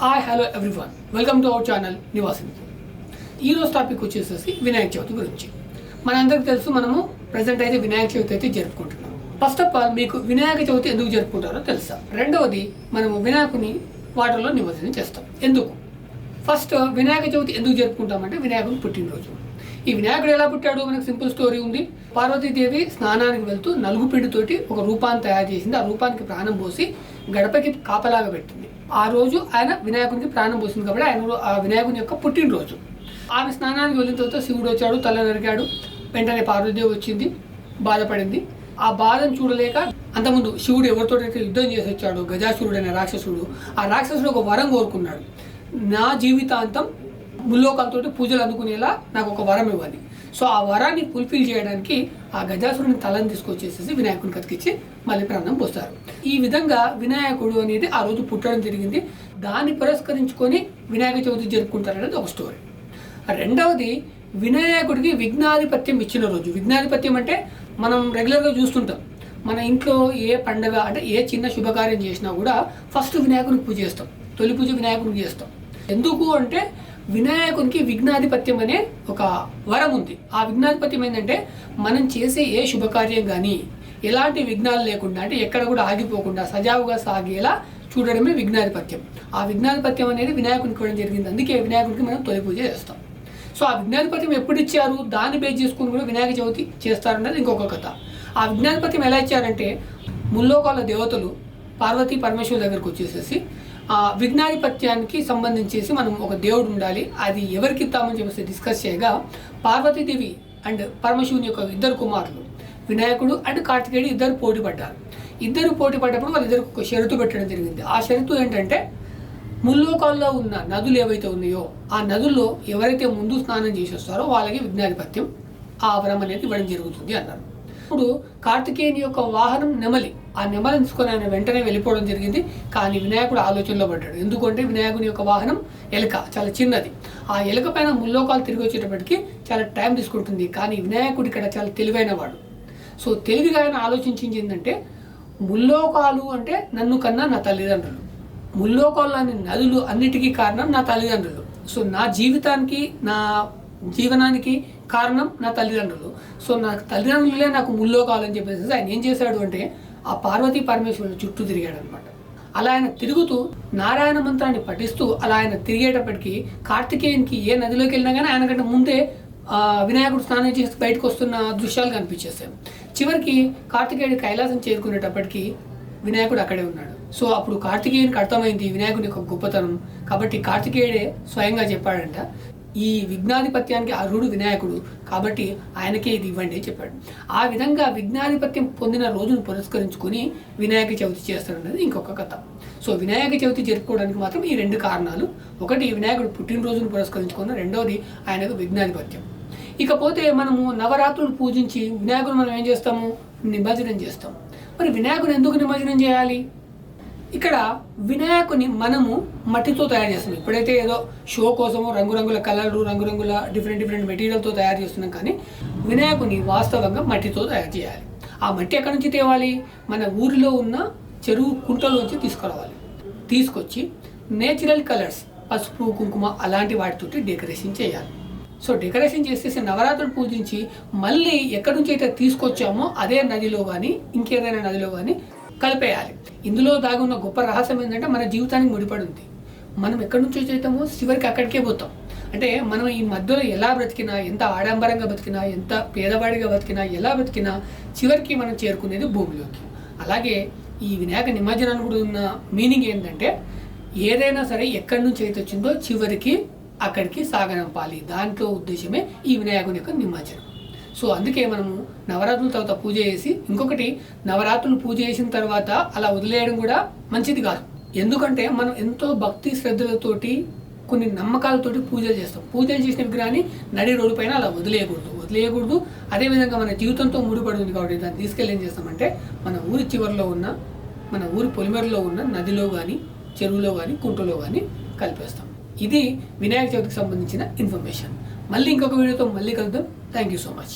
Hi hello everyone welcome to our channel నివాసం ఈరోజు topic వచ్చేసేసి వినాయక చవితి గురించి. మనందరికీ తెలుసు మనము ప్రజెంట్ అయితే వినాయక చవితి అయితే జరుపుకుంటున్నాం. ఫస్ట్ ఆఫ్ ఆల్ మీకు వినాయక చవితి ఎందుకు జరుపుకుంటారో తెలుసా? రెండవది మనము వినాయకుని వాటర్లో నిమజ్జనం చేస్తాం. ఎందుకు? ఫస్ట్ వినాయక చవితి ఎందుకు జరుపుకుంటామంటే వినాయకుని పుట్టినరోజు. ఈ వినాయకుడు ఎలా పుట్టాడు? మనకు సింపుల్ స్టోరీ ఉంది. పార్వతీదేవి స్నానానికి వెళ్తూ నలుగు పిండితోటి ఒక రూపాన్ని తయారు చేసింది. ఆ రూపానికి ప్రాణం పోసి గడపకి కాపలాగా పెట్టింది. ఆ రోజు ఆయన వినాయకునికి ప్రాణం పోసింది కాబట్టి ఆయన ఆ వినాయకుని యొక్క పుట్టినరోజు. ఆమె స్నానానికి వెళ్ళిన తర్వాత శివుడు వచ్చాడు తల నరికాడు వెంటనే పార్వతీదేవి వచ్చింది బాధపడింది. ఆ బాధను చూడలేక అంతకుముందు శివుడు ఎవరితో యుద్ధం చేసి వచ్చాడు గజాసురుడు అనే రాక్షసుడు ఆ రాక్షసుడు ఒక వరం కోరుకున్నాడు. నా జీవితాంతం ముల్లోకాలతోటి పూజలు అందుకునేలా నాకు ఒక వరం ఇవ్వాలి సో ఆ వరాన్ని ఫుల్ఫిల్ చేయడానికి ఆ గజాసురుని తలని తీసుకొచ్చేసేసి వినాయకుని కతికిచ్చి మళ్ళీ ప్రాణం పోస్తారు. ఈ విధంగా వినాయకుడు అనేది ఆ రోజు పుట్టడం జరిగింది. దాన్ని పురస్కరించుకొని వినాయక చవితి జరుపుకుంటారనేది ఒక స్టోరీ రెండవది వినాయకుడికి విఘ్నాధిపత్యం ఇచ్చిన రోజు. విఘ్నాధిపత్యం అంటే మనం రెగ్యులర్గా చూస్తుంటాం. మన ఇంట్లో ఏ పండగ అంటే ఏ చిన్న శుభకార్యం చేసినా కూడా ఫస్ట్ వినాయకుడికి పూజ చేస్తాం. తొలి పూజ వినాయకుడికి చేస్తాం. ఎందుకు అంటే వినాయకునికి విఘ్నాధిపత్యం అనే ఒక వరం ఉంది. ఆ విఘ్నాధిపత్యం ఏంటంటే మనం చేసే ఏ శుభకార్యం కానీ ఎలాంటి విఘ్నాలు లేకుండా అంటే ఎక్కడ కూడా ఆగిపోకుండా సజావుగా సాగేలా చూడడమే విఘ్నాధిపత్యం. ఆ విఘ్నాధిపత్యం అనేది వినాయకునికి ఇవ్వడం జరిగింది. అందుకే వినాయకునికి మనం తొలి పూజ చేస్తాం. సో ఆ విజ్ఞానపత్యం ఎప్పుడు ఇచ్చారు? దాన్ని బేస్ చేసుకుని కూడా వినాయక చవితి చేస్తారన్నది ఇంకొక కథ. ఆ విజ్ఞానపత్యం ఎలా ఇచ్చారంటే ముల్లోకాల దేవతలు పార్వతీ పరమేశ్వరు దగ్గరకు వచ్చేసేసి ఆ విజ్ఞాధిపత్యానికి సంబంధించేసి మనం ఒక దేవుడు ఉండాలి. అది ఎవరికి ఇద్దామని చెప్పేసి డిస్కస్ చేయగా పార్వతీదేవి అండ్ పరమశివుని యొక్క ఇద్దరు కుమారులు వినాయకుడు అండ్ కార్తికేయుడు ఇద్దరు పోటీ పడ్డారు ఇద్దరు పోటీ పడ్డప్పుడు వాళ్ళిద్దరు ఒక షరతు పెట్టడం జరిగింది. ఆ షరతు ఏంటంటే ముల్లోకాల్లో ఉన్న నదులు ఏవైతే ఉన్నాయో ఆ నదుల్లో ఎవరైతే ముందు స్నానం చేసి వస్తారో వాళ్ళకి విజ్ఞాధిపత్యం ఆ వరం అనేది ఇవ్వడం జరుగుతుంది అన్నారు. ఇప్పుడు కార్తికేయుని యొక్క వాహనం నెమలి. ఆ నెమలి తీసుకొని ఆయన వెంటనే వెళ్ళిపోవడం జరిగింది. కానీ వినాయకుడు ఆలోచనలో పడ్డాడు. ఎందుకంటే వినాయకుని యొక్క వాహనం ఎలుక చాలా చిన్నది. ఆ ఎలుక పైన ముల్లోకాలు తిరిగి వచ్చేటప్పటికి చాలా టైం తీసుకుంటుంది. కానీ వినాయకుడు ఇక్కడ చాలా తెలివైన వాడు. సో తెలివిగా ఆయన ఆలోచించింది ఏంటంటే ముల్లోకాలు అంటే నన్ను కన్నా నా తల్లిదండ్రులు. ముల్లోకాల్లోని నదులు అన్నిటికీ కారణం నా తల్లిదండ్రులు. సో నా జీవితానికి నా జీవనానికి కారణం నా తల్లిదండ్రులు. సో నా తల్లిదండ్రులే నాకు ముల్లోకాలని అని చెప్పేసి ఆయన ఏం చేశాడు అంటే ఆ పార్వతీ పరమేశ్వరుడు చుట్టూ తిరిగాడు అనమాట అలా ఆయన తిరుగుతూ నారాయణ మంత్రాన్ని పఠిస్తూ అలా ఆయన తిరిగేటప్పటికి కార్తికేయునికి ఏ నదిలోకి వెళ్ళినా కానీ ఆయన కంటే ముందే వినాయకుడు స్నానం చేసి బయటకు వస్తున్న దృశ్యాలు కనిపించేస్తాయి చివరికి కార్తికేయుడు కైలాసం చేరుకునేటప్పటికి వినాయకుడు అక్కడే ఉన్నాడు. సో అప్పుడు కార్తికేయునికి అర్థమైంది వినాయకుడి యొక్క గొప్పతనం. కాబట్టి కార్తికేయుడే స్వయంగా చెప్పాడంట ఈ విఘ్నాధిపత్యానికి అర్హుడు వినాయకుడు. కాబట్టి ఆయనకే ఇది ఇవ్వండి అని చెప్పాడు. ఆ విధంగా విఘ్నాధిపత్యం పొందిన రోజును పురస్కరించుకొని వినాయక చవితి చేస్తాడన్నది ఇంకొక కథ. సో వినాయక చవితి జరుపుకోవడానికి మాత్రం ఈ రెండు కారణాలు. ఒకటి వినాయకుడు పుట్టినరోజును పురస్కరించుకున్న. రెండవది ఆయనకు విఘ్నాధిపత్యం. ఇకపోతే మనము నవరాత్రులు పూజించి వినాయకుడు మనం ఏం చేస్తాము? నిమజ్జనం చేస్తాం. మరి వినాయకుడు ఎందుకు నిమజ్జనం చేయాలి? ఇక్కడ వినాయకుని మనము మట్టితో తయారు చేస్తున్నాం. ఇప్పుడైతే ఏదో షో కోసము రంగురంగుల కలర్లు రంగురంగుల డిఫరెంట్ డిఫరెంట్ మెటీరియల్తో తయారు చేస్తున్నాం కానీ వినాయకుని వాస్తవంగా మట్టితో తయారు చేయాలి. ఆ మట్టి ఎక్కడి నుంచి తేవాలి? మన ఊరిలో ఉన్న చెరువు కుంటలోంచి తీసుకురావాలి. తీసుకొచ్చి నేచురల్ కలర్స్ పసుపు కుంకుమ అలాంటి వాటితోటి డెకరేషన్ చేయాలి. సో డెకరేషన్ చేసేసి నవరాత్రులు పూజించి మళ్ళీ ఎక్కడి నుంచి అయితే తీసుకొచ్చామో అదే నదిలో కానీ ఇంకేదైనా నదిలో కానీ కలిపేయాలి. ఇందులో దాగున్న గొప్ప రహస్యం ఏంటంటే మన జీవితానికి ముడిపడి ఉంది మనం ఎక్కడి నుంచి చేతామో చివరికి అక్కడికే పోతాం. అంటే మనం ఈ మధ్యలో ఎలా బ్రతికినా ఎంత ఆడంబరంగా బతికినా ఎంత పేదవాడిగా బతికినా ఎలా బతికినా చివరికి మనం చేరుకునేది భూమిలోకి. అలాగే ఈ వినాయక నిమజ్జనాన్ని కూడా ఉన్న మీనింగ్ ఏంటంటే ఏదైనా సరే ఎక్కడి నుంచి అయితే వచ్చిందో చివరికి అక్కడికి సాగనంపాలి. దాంట్లో ఉద్దేశమే ఈ వినాయకుని యొక్క నిమజ్జనం. సో అందుకే మనము నవరాత్రుల తర్వాత పూజ చేసి ఇంకొకటి నవరాత్రులు పూజ చేసిన తర్వాత అలా వదిలేయడం కూడా మంచిది కాదు. ఎందుకంటే మనం ఎంతో భక్తి శ్రద్ధలతోటి కొన్ని నమ్మకాలతోటి పూజలు చేస్తాం. పూజలు చేసిన విగ్రహాన్ని నడి రోడ్డు పైన అలా వదిలేయకూడదు. వదిలేయకూడదు. అదేవిధంగా మన జీవితంతో ముడిపడి ఉంది కాబట్టి దాన్ని తీసుకెళ్ళి ఏం చేస్తామంటే మన ఊరి చివరిలో ఉన్న మన ఊరి పొలిమేరలో ఉన్న నదిలో కానీ చెరువులో కానీ కుంటలో కానీ కలిపేస్తాం. ఇది వినాయక చవితికి సంబంధించిన ఇన్ఫర్మేషన్. మళ్ళీ ఇంకొక వీడియోతో మళ్ళీ కలుద్దాం. Thank you so much